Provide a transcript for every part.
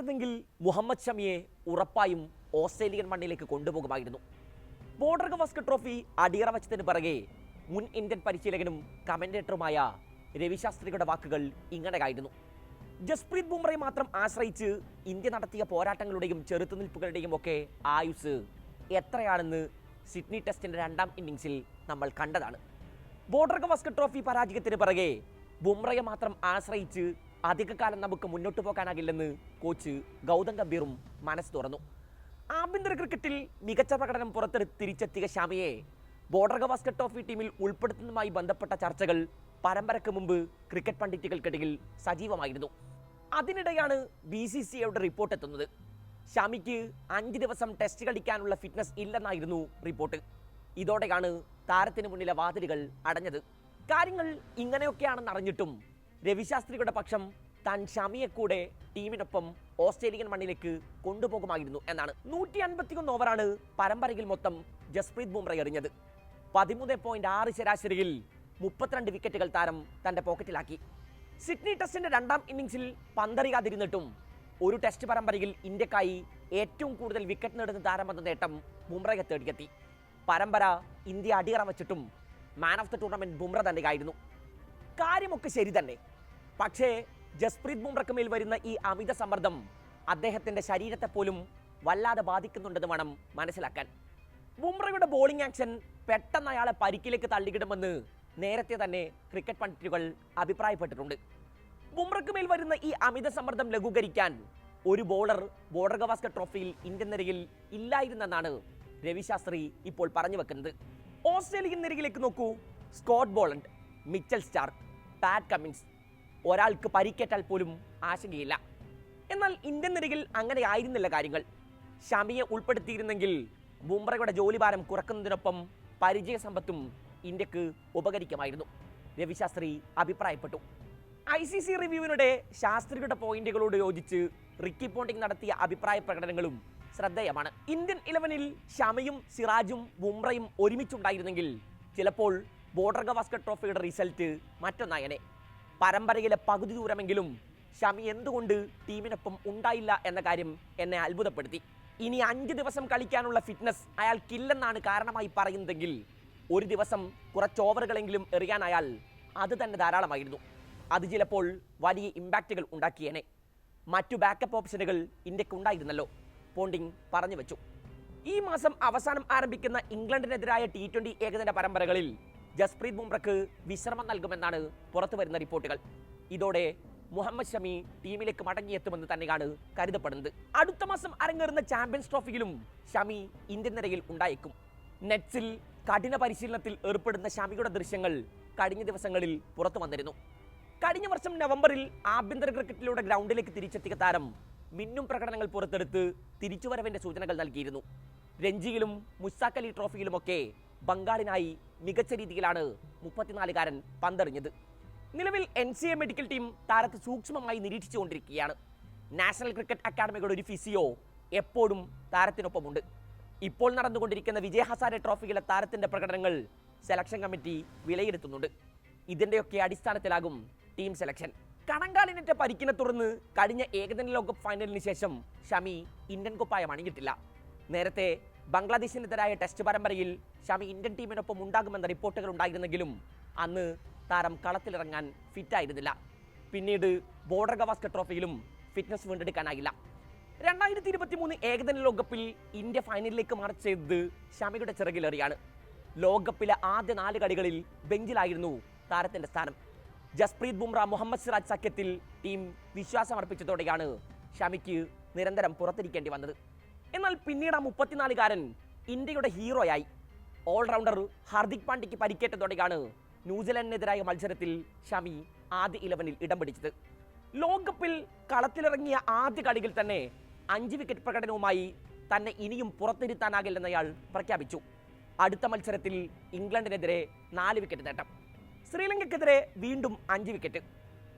ഉണ്ടായിരുന്നെങ്കിൽ മുഹമ്മദ് ഷമിയെ ഉറപ്പായും ഓസ്ട്രേലിയൻ മണ്ണിലേക്ക് കൊണ്ടുപോകുമായിരുന്നു. ബോർഡർ ഗവാസ്ക് ട്രോഫി അടിയറ വച്ചതിന് പിറകെ മുൻ ഇന്ത്യൻ പരിശീലകനും കമന്റേറ്ററുമായ രവിശാസ്ത്രിയുടെ വാക്കുകൾ ഇങ്ങനെയായിരുന്നു. ജസ്പ്രീത് ബുംറയെ മാത്രം ആശ്രയിച്ച് ഇന്ത്യ നടത്തിയ പോരാട്ടങ്ങളുടെയും ചെറുത്തുനിൽപ്പുകളുടെയും ഒക്കെ ആയുസ് എത്രയാണെന്ന് സിഡ്നി ടെസ്റ്റിന്റെ രണ്ടാം ഇന്നിംഗ്സിൽ നമ്മൾ കണ്ടതാണ്. ബോർഡർ ഗവാസ്ക് ട്രോഫി പരാജയത്തിന് പിറകെ ബുംറയെ മാത്രം ആശ്രയിച്ച് അധികകാലം നമുക്ക് മുന്നോട്ട് പോകാനാകില്ലെന്ന് കോച്ച് ഗൗതം ഗംഭീറും മനസ്സ് തുറന്നു. ആഭ്യന്തര ക്രിക്കറ്റിൽ മികച്ച പ്രകടനം പുറത്തെടുത്ത് തിരിച്ചെത്തിയ ഷാമിയെ ബോർഡർ ഗവാസ്കർ ട്രോഫി ടീമിൽ ഉൾപ്പെടുത്തുന്നതുമായി ബന്ധപ്പെട്ട ചർച്ചകൾ പരമ്പരയ്ക്ക് മുമ്പ് ക്രിക്കറ്റ് പണ്ഡിറ്റുകൾക്കിടയിൽ സജീവമായിരുന്നു. അതിനിടെയാണ് ബി സി സി ഐയുടെ റിപ്പോർട്ട് എത്തുന്നത്. ഷാമിക്ക് അഞ്ച് ദിവസം ടെസ്റ്റ് കളിക്കാനുള്ള ഫിറ്റ്നസ് ഇല്ലെന്നായിരുന്നു റിപ്പോർട്ട്. ഇതോടെയാണ് താരത്തിന് മുന്നിലെ വാതിലുകൾ അടഞ്ഞത്. കാര്യങ്ങൾ ഇങ്ങനെയൊക്കെയാണെന്ന് അറിഞ്ഞിട്ടും രവിശാസ്ത്രിയുടെ പക്ഷം താൻ ഷമിയെ കൂടെ ടീമിനൊപ്പം ഓസ്ട്രേലിയൻ മണ്ണിലേക്ക് കൊണ്ടുപോകുമായിരുന്നു എന്നാണ്. നൂറ്റി അൻപത്തിയൊന്ന് ഓവറാണ് പരമ്പരയിൽ മൊത്തം ജസ്പ്രീത് ബുംറ എറിഞ്ഞത്. പതിമൂന്ന് പോയിന്റ് ആറ് ശരാശരിയിൽ മുപ്പത്തിരണ്ട് വിക്കറ്റുകൾ താരം തന്റെ പോക്കറ്റിലാക്കി സിഡ്നി ടെസ്റ്റിന്റെ രണ്ടാം ഇന്നിംഗ്സിൽ പന്തറിയാതിരുന്നിട്ടും ഒരു ടെസ്റ്റ് പരമ്പരയിൽ ഇന്ത്യക്കായി ഏറ്റവും കൂടുതൽ വിക്കറ്റ് നേടുന്ന താരമെന്ന നേട്ടം ബുംറയെ തേടിയെത്തി. പരമ്പര ഇന്ത്യ അടിയറ വച്ചിട്ടും man of the tournament Bumrah തന്നെയായിരുന്നു. കാര്യമൊക്കെ ശരി തന്നെ. പക്ഷേ ജസ്പ്രീത് ബുംറക്ക് മേൽ വരുന്ന ഈ അമിത സമ്മർദ്ദം അദ്ദേഹത്തിന്റെ ശരീരത്തെ പോലും വല്ലാതെ ബാധിക്കുന്നുണ്ടെന്ന് വേണം മനസ്സിലാക്കാൻ. ബുംറയുടെ ബോളിംഗ് ആക്ഷൻ പെട്ടെന്ന് അയാളെ പരിക്കിലേക്ക് തള്ളിയിടുമെന്ന് നേരത്തെ തന്നെ ക്രിക്കറ്റ് പണ്ഡിറ്റുകൾ അഭിപ്രായപ്പെട്ടിട്ടുണ്ട്. ബുംറയ്ക്ക് മേൽ വരുന്ന ഈ അമിത സമ്മർദ്ദം ലഘൂകരിക്കാൻ ഒരു ബോളർ ബോർഡർ ഗവാസ്കർ ട്രോഫിയിൽ ഇന്ത്യൻ നിരയിൽ ഇല്ലായിരുന്നെന്നാണ് രവിശാസ്ത്രി ഇപ്പോൾ പറഞ്ഞു വെക്കുന്നത്. ഓസ്ട്രേലിയൻ നിരയിലേക്ക് നോക്കൂ. Scott Boland Mitchell Starc Pat Cummins ഒരാൾക്ക് പരിക്കേറ്റാൽ പോലും ആശങ്കയില്ല. എന്നാൽ ഇന്ത്യൻ നിരയിൽ അങ്ങനെ ആയിരുന്നില്ല കാര്യങ്ങൾ. ഷമിയെ ഉൾപ്പെടുത്തിയിരുന്നെങ്കിൽ ബുംറയുടെ ജോലിഭാരം കുറക്കുന്നതിനൊപ്പം പരിചയ സമ്പത്തും ഇന്ത്യയ്ക്ക് ഉപകരിക്കുമായിരുന്നു. രവിശാസ്ത്രി അഭിപ്രായപ്പെട്ടു. ഐ സി സി റിവ്യൂവിനിടെ ശാസ്ത്രിയുടെ പോയിന്റുകളോട് യോജിച്ച് റിക്കി പോണ്ടിങ് നടത്തിയ അഭിപ്രായ പ്രകടനങ്ങളും ശ്രദ്ധേയമാണ്. ഇന്ത്യൻ ഇലവനിൽ ഷമയും സിറാജും ബുംറയും ഒരുമിച്ചുണ്ടായിരുന്നെങ്കിൽ ചിലപ്പോൾ ബോർഡർ ഗവാസ്കർ ട്രോഫിയുടെ റിസൾട്ട് മറ്റൊന്നായനെ. പരമ്പരയിലെ പകുതി ദൂരമെങ്കിലും ഷമി എന്തുകൊണ്ട് ടീമിനൊപ്പം ഉണ്ടായില്ല എന്ന കാര്യം എന്നെ അത്ഭുതപ്പെടുത്തി. ഇനി അഞ്ച് ദിവസം കളിക്കാനുള്ള ഫിറ്റ്നസ് അയാൾക്കില്ലെന്നാണ് കാരണമായി പറയുന്നതെങ്കിൽ ഒരു ദിവസം കുറച്ച് ഓവറുകളെങ്കിലും എറിയാനായാൽ അത് തന്നെ ധാരാളമായിരുന്നു. അത് ചിലപ്പോൾ വലിയ ഇമ്പാക്റ്റുകൾ ഉണ്ടാക്കിയേനെ. മറ്റു ബാക്കപ്പ് ഓപ്ഷനുകൾ ഇന്ത്യയ്ക്ക് ഉണ്ടായിരുന്നല്ലോ. പോണ്ടിങ് പറഞ്ഞു വെച്ചു. ഈ മാസം അവസാനം ആരംഭിക്കുന്ന ഇംഗ്ലണ്ടിനെതിരായ ടി ട്വന്റി ഏകദിന പരമ്പരകളിൽ ജസ്പ്രീത് ബുംറയ്ക്ക് വിശ്രമം നൽകുമെന്നാണ് പുറത്തു വരുന്ന റിപ്പോർട്ടുകൾ. ഇതോടെ മുഹമ്മദ് ഷമി ടീമിലേക്ക് മടങ്ങിയെത്തുമെന്ന് തന്നെയാണ് കരുതപ്പെടുന്നത്. അടുത്ത മാസം അരങ്ങേറുന്ന ചാമ്പ്യൻസ് ട്രോഫിയിലും ഷമി ഇന്ത്യൻ നിരയിൽ ഉണ്ടായേക്കും. നെറ്റ്സിൽ കഠിന പരിശീലനത്തിൽ ഏർപ്പെടുന്ന ഷമിയുടെ ദൃശ്യങ്ങൾ കഴിഞ്ഞ ദിവസങ്ങളിൽ പുറത്തു വന്നിരുന്നു. കഴിഞ്ഞ വർഷം നവംബറിൽ ആഭ്യന്തര ക്രിക്കറ്റിലൂടെ ഗ്രൗണ്ടിലേക്ക് തിരിച്ചെത്തിയ താരം മിന്നും പ്രകടനങ്ങൾ പുറത്തെടുത്ത് തിരിച്ചുവരവിന്റെ സൂചനകൾ നൽകിയിരുന്നു. രഞ്ജിയിലും മുസാഖലി ട്രോഫിയിലുമൊക്കെ ബംഗാളിനായി മികച്ച രീതിയിലാണ് മുപ്പത്തിനാലുകാരൻ പന്തെറിഞ്ഞത്. നിലവിൽ N C A medical team താരത്തെ സൂക്ഷ്മമായി നിരീക്ഷിച്ചുകൊണ്ടിരിക്കുകയാണ്. നാഷണൽ ക്രിക്കറ്റ് അക്കാദമിയുടെ ഒരു ഫിസിയോ എപ്പോഴും താരത്തിനൊപ്പമുണ്ട്. ഇപ്പോൾ നടന്നുകൊണ്ടിരിക്കുന്ന വിജയ് ഹസാരെ ട്രോഫിയിലെ താരത്തിന്റെ പ്രകടനങ്ങൾ സെലക്ഷൻ കമ്മിറ്റി വിലയിരുത്തുന്നുണ്ട്. ഇതിന്റെയൊക്കെ അടിസ്ഥാനത്തിലാകും ടീം സെലക്ഷൻ കണങ്കാലിനെ പരിക്കിനെ തുടർന്ന് കഴിഞ്ഞ ഏകദിന ലോകകപ്പ് ഫൈനലിന് ശേഷം ഷമി ഇന്ത്യൻ കുപ്പായം അണിഞ്ഞിട്ടില്ല നേരത്തെ ബംഗ്ലാദേശിനെതിരായ ടെസ്റ്റ് പരമ്പരയിൽ ഷാമി ഇന്ത്യൻ ടീമിനൊപ്പം ഉണ്ടാകുമെന്ന റിപ്പോർട്ടുകൾ ഉണ്ടായിരുന്നെങ്കിലും അന്ന് താരം കളത്തിലിറങ്ങാൻ ഫിറ്റായിരുന്നില്ല. പിന്നീട് ബോർഡർ ഗവാസ്കർ ട്രോഫിയിലും ഫിറ്റ്നസ് വീണ്ടെടുക്കാനായില്ല. രണ്ടായിരത്തി ഇരുപത്തി മൂന്ന് ഏകദിന ലോകകപ്പിൽ ഇന്ത്യ ഫൈനലിലേക്ക് മാർച്ച് ചെയ്തത് ഷമിയുടെ ചിറകിലേറിയാണ്. ലോകകപ്പിലെ ആദ്യ നാല് കളികളിൽ ബെഞ്ചിലായിരുന്നു താരത്തിന്റെ സ്ഥാനം. ജസ്പ്രീത് ബുംറ മുഹമ്മദ് സിറാജ് സഖ്യത്തിൽ ടീം വിശ്വാസമർപ്പിച്ചതോടെയാണ് ഷമിക്ക് നിരന്തരം പുറത്തിരിക്കേണ്ടി വന്നത്. എന്നാൽ പിന്നീട് ആ മുപ്പത്തിനാലുകാരൻ ഇന്ത്യയുടെ ഹീറോയായി. ഓൾറൗണ്ടർ ഹാർദിക് പാണ്ഡ്യയ്ക്ക് പരിക്കേറ്റതോടെയാണ് ന്യൂസിലൻഡിനെതിരായ മത്സരത്തിൽ ഷമി ആദ്യ ഇലവനിൽ ഇടം പിടിച്ചത്. ലോകകപ്പിൽ കളത്തിലിറങ്ങിയ ആദ്യ കളിയിൽ തന്നെ അഞ്ച് വിക്കറ്റ് പ്രകടനവുമായി തന്നെ ഇനിയും പുറത്തിരുത്താനാകില്ലെന്ന് അയാൾ പ്രഖ്യാപിച്ചു. അടുത്ത മത്സരത്തിൽ ഇംഗ്ലണ്ടിനെതിരെ നാല് വിക്കറ്റ് നേട്ടം. ശ്രീലങ്കയ്ക്കെതിരെ വീണ്ടും അഞ്ച് വിക്കറ്റ്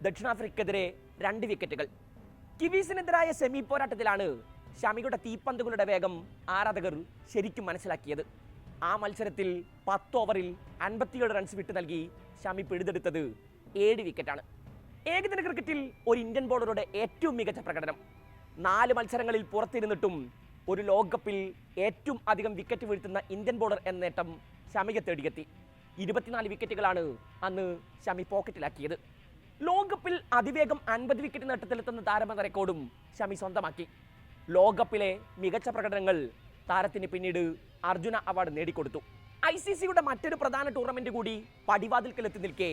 ദക്ഷിണാഫ്രിക്കയ്ക്കെതിരെ രണ്ട് വിക്കറ്റുകൾ കിവീസിനെതിരായ സെമി പോരാട്ടത്തിലാണ് ഷമിയുടെ തീപ്പന്തുകളുടെ വേഗം ആരാധകർ ശരിക്കും മനസ്സിലാക്കിയത്. ആ മത്സരത്തിൽ പത്ത് ഓവറിൽ അൻപത്തിയേഴ് റൺസ് വിട്ടു നൽകി ഷമി പിഴുതെടുത്തത് ഏഴ് വിക്കറ്റാണ് ഏകദിന ക്രിക്കറ്റിൽ ഒരു ഇന്ത്യൻ ബോളറുടെ ഏറ്റവും മികച്ച പ്രകടനം. നാല് മത്സരങ്ങളിൽ പുറത്തിരുന്നിട്ടും ഒരു ലോകകപ്പിൽ ഏറ്റവും അധികം വിക്കറ്റ് വീഴ്ത്തുന്ന ഇന്ത്യൻ ബോളർ എന്ന നേട്ടം ഷമിയെ തേടിയെത്തി. ഇരുപത്തിനാല് വിക്കറ്റുകളാണ് അന്ന് ഷമി പോക്കറ്റിലാക്കിയത്. ലോകകപ്പിൽ അതിവേഗം അൻപത് വിക്കറ്റ് നേട്ടത്തിലെത്തുന്ന താരമെന്ന റെക്കോർഡും ഷമി സ്വന്തമാക്കി. ലോകകപ്പിലെ മികച്ച പ്രകടനങ്ങൾ താരത്തിന് പിന്നീട് അർജുന അവാർഡ് നേടിക്കൊടുത്തു. ഐ സി സിയുടെ മറ്റൊരു പ്രധാന ടൂർണമെന്റ് കൂടി പടിവാതിൽക്കലെത്തി നിൽക്കെ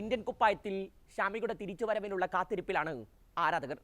ഇന്ത്യൻ കുപ്പായത്തിൽ ഷാമിയുടെ തിരിച്ചുവരവിനുള്ള കാത്തിരിപ്പിലാണ് ആരാധകർ.